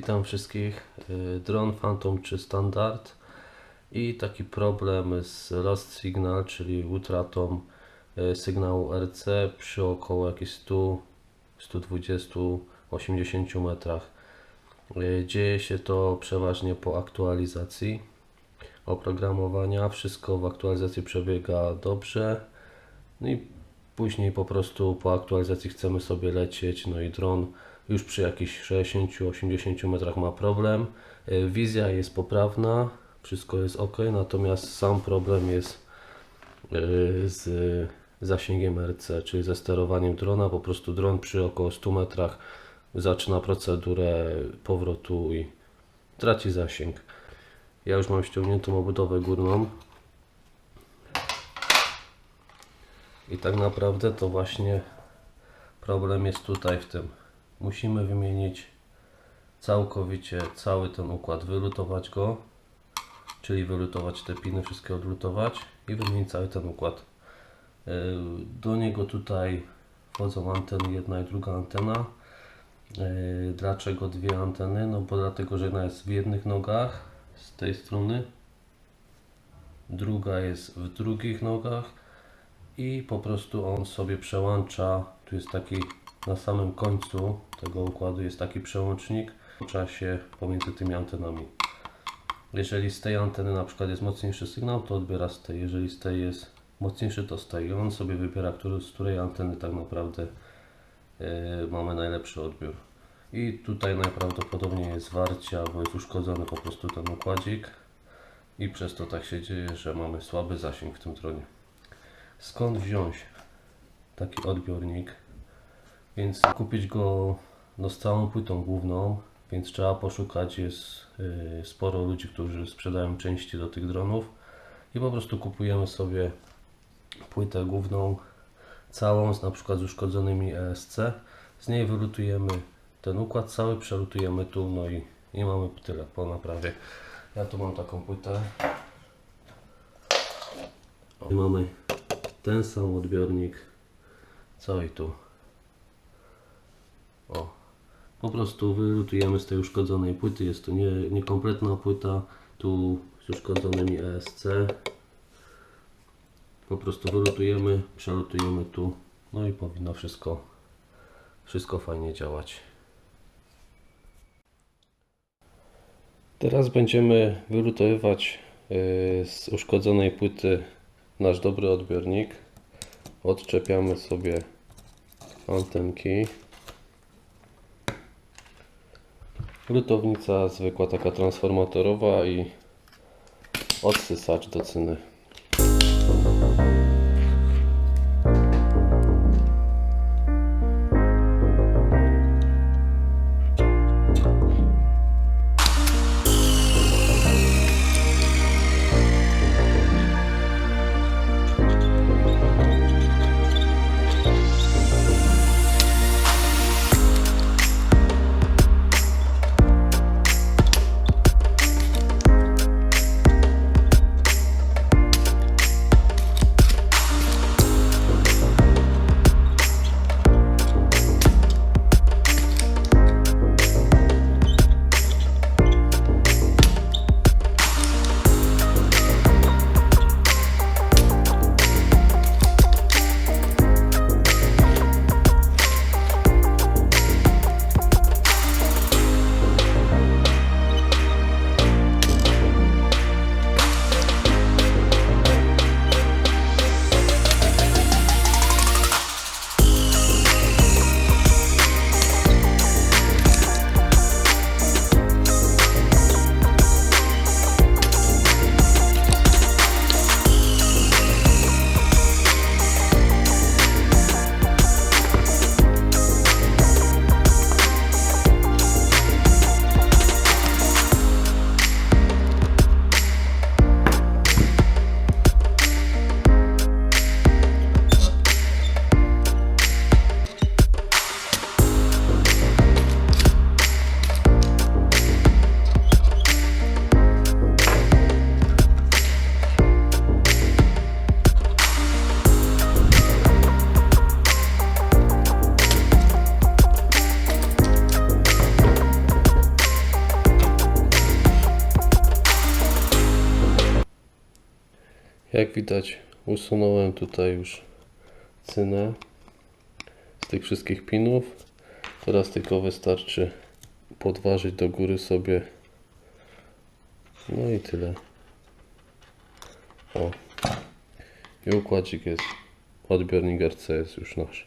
Witam wszystkich. Y, Dron Phantom 3 Standard i taki problem z Lost Signal, czyli utratą y, sygnału RC przy około jakieś 100, 120, 80 metrach. Y, Dzieje się to przeważnie po aktualizacji oprogramowania. Wszystko w aktualizacji przebiega dobrze. No i później po prostu po aktualizacji chcemy sobie lecieć, no i dron już przy jakichś 60-80 metrach ma problem. Y, Wizja jest poprawna, wszystko jest ok, natomiast sam problem jest y, z zasięgiem RC, czyli ze sterowaniem drona. Po prostu dron przy około 100 metrach zaczyna procedurę powrotu i traci zasięg. Ja już mam ściągniętą obudowę górną. I tak naprawdę to właśnie problem jest tutaj w tym. Musimy wymienić całkowicie cały ten układ, wylutować go, czyli wylutować te piny, wszystkie odlutować i wymienić cały ten układ. Yy, Do niego tutaj wchodzą anteny, jedna i druga antena. Yy, Dlaczego dwie anteny? No bo dlatego, że jedna jest w jednych nogach z tej strony, druga jest w drugich nogach i po prostu on sobie przełącza. Tu jest taki na samym końcu tego układu jest taki przełącznik w czasie pomiędzy tymi antenami. Jeżeli z tej anteny na przykład jest mocniejszy sygnał, to odbiera z tej. Jeżeli z tej jest mocniejszy, to z tej. I on sobie wybiera, który, z której anteny tak naprawdę yy, mamy najlepszy odbiór. I tutaj najprawdopodobniej jest warcie, albo jest uszkodzony po prostu ten układzik. I przez to tak się dzieje, że mamy słaby zasięg w tym dronie. Skąd wziąć taki odbiornik? Więc kupić go no, z całą płytą główną, więc trzeba poszukać. Jest y, sporo ludzi, którzy sprzedają części do tych dronów i po prostu kupujemy sobie płytę główną całą, z, na przykład z uszkodzonymi ESC. Z niej wylutujemy ten układ cały, przelutujemy tu, no i, i mamy tyle po naprawie. Ja tu mam taką płytę. I mamy ten sam odbiornik, cały tu. O, po prostu wylutujemy z tej uszkodzonej płyty. Jest to nie, niekompletna płyta, tu z uszkodzonymi ESC. Po prostu wylutujemy, przelutujemy tu, no i powinno wszystko, wszystko fajnie działać. Teraz będziemy wylutowywać yy, z uszkodzonej płyty nasz dobry odbiornik. Odczepiamy sobie antenki. Lutownica zwykła, taka transformatorowa i odsysacz do cyny. Jak widać, usunąłem tutaj już cynę z tych wszystkich pinów. Teraz tylko wystarczy podważyć do góry sobie. No i tyle. O. I układzik jest. Odbiornik RC jest już nasz.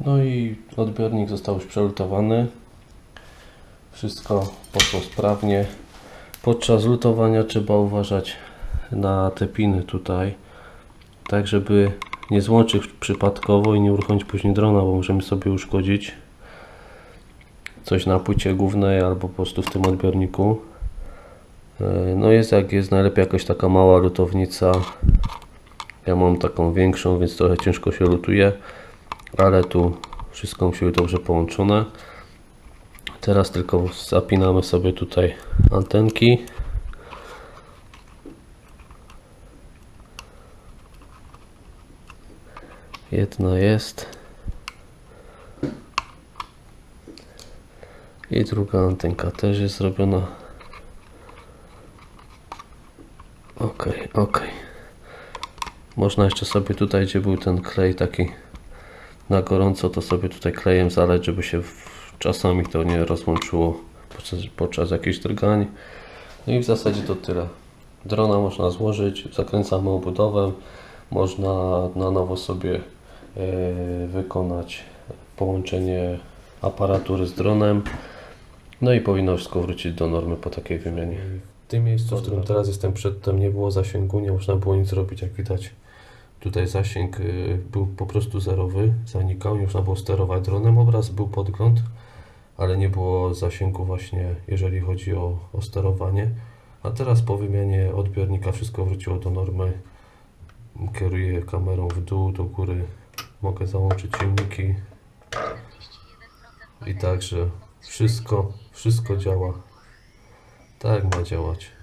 No i odbiornik został już przelutowany. Wszystko poszło sprawnie. Podczas lutowania trzeba uważać na te piny tutaj, tak żeby nie złączyć przypadkowo i nie uruchomić później drona, bo możemy sobie uszkodzić coś na płycie głównej albo po prostu w tym odbiorniku. E, No jest jak jest, najlepiej jakaś taka mała lutownica. Ja mam taką większą, więc trochę ciężko się lutuje ale tu wszystko musi być dobrze połączone. Teraz tylko zapinamy sobie tutaj antenki. Jedna jest. I druga antenka też jest zrobiona. Ok, ok. Można jeszcze sobie tutaj, gdzie był ten klej taki na gorąco, to sobie tutaj klejem zaleć, żeby się czasami to nie rozłączyło podczas, podczas jakichś drgań. No i w zasadzie to tyle. Drona można złożyć, zakręcamy obudowę, można na nowo sobie e, wykonać połączenie aparatury z dronem. No i powinno wszystko wrócić do normy po takiej wymianie. W tym miejscu, w którym teraz jestem przedtem, nie było zasięgu, nie można było nic zrobić, jak widać. Tutaj zasięg y, był po prostu zerowy, zanikał, nie można było sterować dronem. Obraz był podgląd, ale nie było zasięgu właśnie, jeżeli chodzi o, o sterowanie. A teraz po wymianie odbiornika wszystko wróciło do normy. Kieruję kamerą w dół, do góry. Mogę załączyć silniki. I także wszystko, wszystko działa tak ma działać.